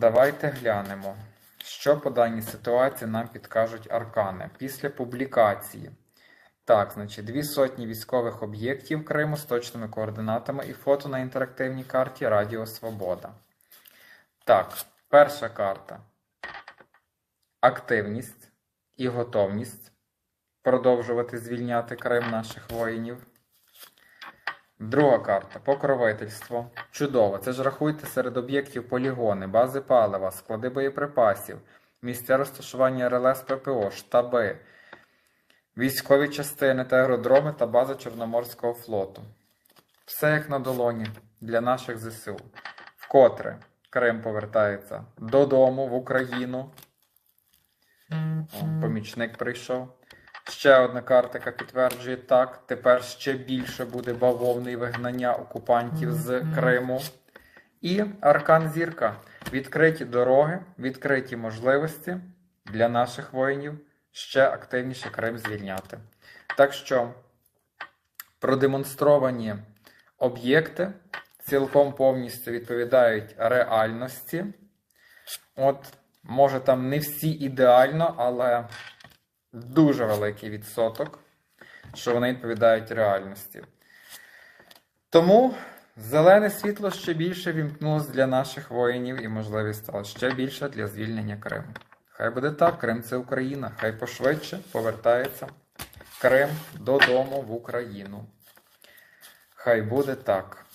Давайте глянемо, що по даній ситуації нам підкажуть аркани після публікації. Так, значить, дві сотні військових об'єктів Криму з точними координатами і фото на інтерактивній карті Радіо Свобода. Так, перша карта. Активність і готовність продовжувати звільняти Крим наших воїнів. Друга карта покровительство. Чудово. Це ж рахуйте серед об'єктів полігони, бази палива, склади боєприпасів, місця розташування РЛС ППО, штаби, військові частини та аеродроми та база Чорноморського флоту. Все як на долоні для наших ЗСУ. Вкотре Крим повертається додому в Україну. Помічник прийшов. Ще одна карта, яка підтверджує так. Тепер ще більше буде бавовни і вигнання окупантів з Криму. І Аркан Зірка. Відкриті дороги, відкриті можливості для наших воїнів ще активніше Крим звільняти. Так що продемонстровані об'єкти цілком повністю відповідають реальності. От, може, там не всі ідеально, але дуже великий відсоток, що вони відповідають реальності. Тому зелене світло ще більше вімкнулося для наших воїнів і можливість стала ще більше для звільнення Криму. Хай буде так, Крим це Україна. Хай пошвидше повертається Крим додому в Україну. Хай буде так.